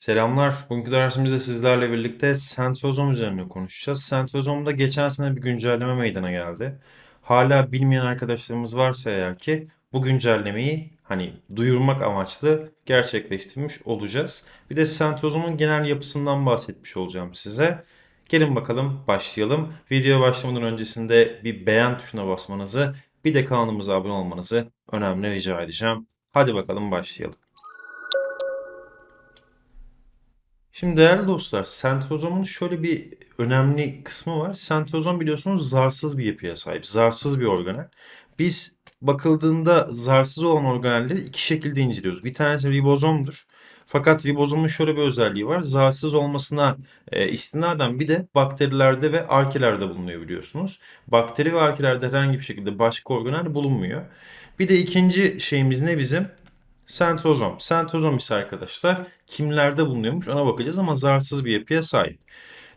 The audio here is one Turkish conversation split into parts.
Selamlar. Bugünkü dersimizde sizlerle birlikte sentrozom üzerine konuşacağız. Sentrozomda geçen sene bir güncelleme meydana geldi. Hala bilmeyen arkadaşlarımız varsa eğer ki bu güncellemeyi hani duyurmak amaçlı gerçekleştirmiş olacağız. Bir de sentrozomun genel yapısından bahsetmiş olacağım size. Gelin bakalım başlayalım. Videoya başlamadan öncesinde bir beğen tuşuna basmanızı, bir de kanalımıza abone olmanızı önemli rica edeceğim. Hadi bakalım başlayalım. Şimdi değerli dostlar, sentrozomun şöyle bir önemli kısmı var. Sentrozom biliyorsunuz zarsız bir yapıya sahip, zarsız bir organel. Biz bakıldığında zarsız olan organelleri iki şekilde inceliyoruz. Bir tanesi ribozomdur. Fakat ribozomun şöyle bir özelliği var. Zarsız olmasına e, istinaden bir de bakterilerde ve arkelerde bulunuyor biliyorsunuz. Bakteri ve arkelerde herhangi bir şekilde başka organel bulunmuyor. Bir de ikinci şeyimiz ne bizim? Sentrozom. Sentrozom ise arkadaşlar kimlerde bulunuyormuş ona bakacağız ama zarsız bir yapıya sahip.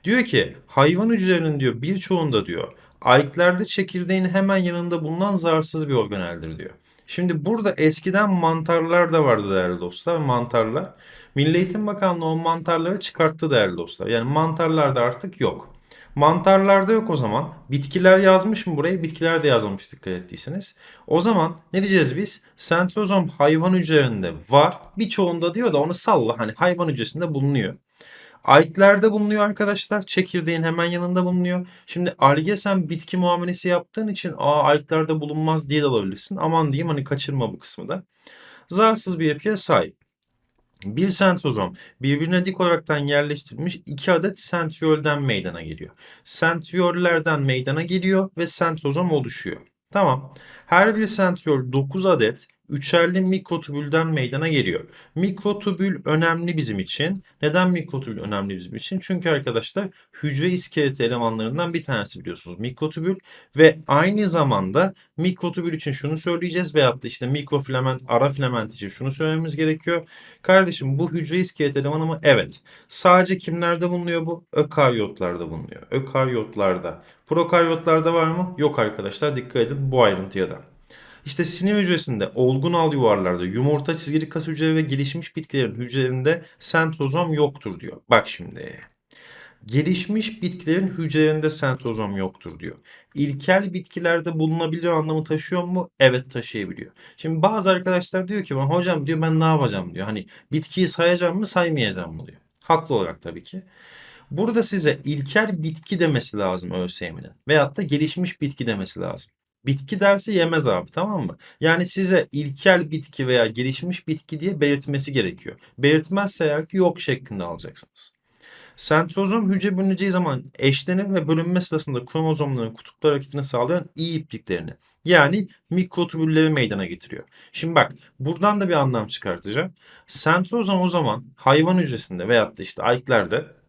Diyor ki hayvan hücrelerinin diyor birçoğunda diyor ayıklarda çekirdeğin hemen yanında bulunan zarsız bir organeldir diyor. Şimdi burada eskiden mantarlar da vardı değerli dostlar. Mantarlar. Milli Eğitim Bakanlığı o mantarları çıkarttı değerli dostlar. Yani mantarlarda artık yok. Mantarlarda yok o zaman. Bitkiler yazmış mı burayı? Bitkiler de yazmamış dikkat ettiyseniz. O zaman ne diyeceğiz biz? Sentrozom hayvan hücrelerinde var. Birçoğunda diyor da onu salla. Hani hayvan hücresinde bulunuyor. Ayklerde bulunuyor arkadaşlar. Çekirdeğin hemen yanında bulunuyor. Şimdi alge sen bitki muamelesi yaptığın için aa ayklerde bulunmaz diye de alabilirsin. Aman diyeyim hani kaçırma bu kısmı da. Zarsız bir yapıya sahip. Bir sentrozom birbirine dik olaraktan yerleştirilmiş iki adet sentriyolden meydana geliyor. Sentriyollerden meydana geliyor ve sentrozom oluşuyor. Tamam. Her bir sentriyol 9 adet üçerli mikrotubülden meydana geliyor. Mikrotubül önemli bizim için. Neden mikrotubül önemli bizim için? Çünkü arkadaşlar hücre iskeleti elemanlarından bir tanesi biliyorsunuz mikrotubül ve aynı zamanda mikrotubül için şunu söyleyeceğiz veyahut da işte mikrofilament, ara filament için şunu söylememiz gerekiyor. Kardeşim bu hücre iskeleti elemanı mı? Evet. Sadece kimlerde bulunuyor bu? Ökaryotlarda bulunuyor. Ökaryotlarda. Prokaryotlarda var mı? Yok arkadaşlar. Dikkat edin bu ayrıntıya da. İşte sinir hücresinde, olgun al yuvarlarda, yumurta çizgili kas hücreleri ve gelişmiş bitkilerin hücrelerinde sentrozom yoktur diyor. Bak şimdi. Gelişmiş bitkilerin hücrelerinde sentrozom yoktur diyor. İlkel bitkilerde bulunabilir anlamı taşıyor mu? Evet taşıyabiliyor. Şimdi bazı arkadaşlar diyor ki bana hocam diyor ben ne yapacağım diyor. Hani bitkiyi sayacağım mı saymayacağım mı diyor. Haklı olarak tabii ki. Burada size ilkel bitki demesi lazım ÖSYM'nin. Veyahut da gelişmiş bitki demesi lazım. Bitki dersi yemez abi tamam mı? Yani size ilkel bitki veya gelişmiş bitki diye belirtmesi gerekiyor. Belirtmezse eğer ki yok şeklinde alacaksınız. Sentrozom hücre bölüneceği zaman eşlenir ve bölünme sırasında kromozomların kutuplar hareketini sağlayan iyi ipliklerini yani mikrotubülleri meydana getiriyor. Şimdi bak buradan da bir anlam çıkartacağım. Sentrozom o zaman hayvan hücresinde veyahut da işte ayıklarda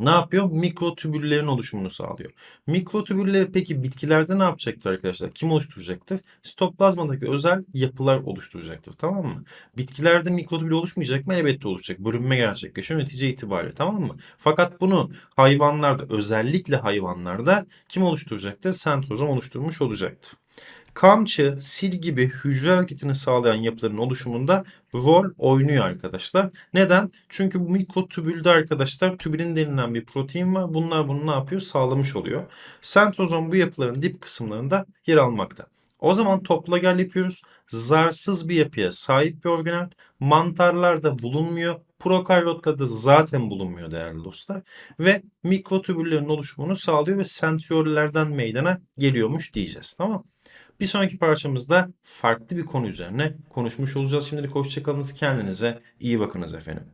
ne yapıyor? Mikrotübüllerin oluşumunu sağlıyor. Mikrotübüller peki bitkilerde ne yapacaktır arkadaşlar? Kim oluşturacaktır? Sitoplazmadaki özel yapılar oluşturacaktır. Tamam mı? Bitkilerde mikrotübül oluşmayacak mı? Elbette oluşacak. Bölünme gerçekleşiyor netice itibariyle. Tamam mı? Fakat bunu hayvanlarda özellikle hayvanlarda kim oluşturacaktır? Sentrozom oluşturmuş olacaktır. Kamçı, sil gibi hücre hareketini sağlayan yapıların oluşumunda rol oynuyor arkadaşlar. Neden? Çünkü bu mikrotübülde arkadaşlar tübülin denilen bir protein var. Bunlar bunu ne yapıyor? Sağlamış oluyor. Sentrozom bu yapıların dip kısımlarında yer almakta. O zaman topla gel yapıyoruz. Zarsız bir yapıya sahip bir organel. Mantarlarda bulunmuyor. Prokaryotlarda zaten bulunmuyor değerli dostlar. Ve mikrotübüllerin oluşumunu sağlıyor ve sentriyollerden meydana geliyormuş diyeceğiz. Tamam bir sonraki parçamızda farklı bir konu üzerine konuşmuş olacağız. Şimdilik hoşçakalınız. Kendinize iyi bakınız efendim.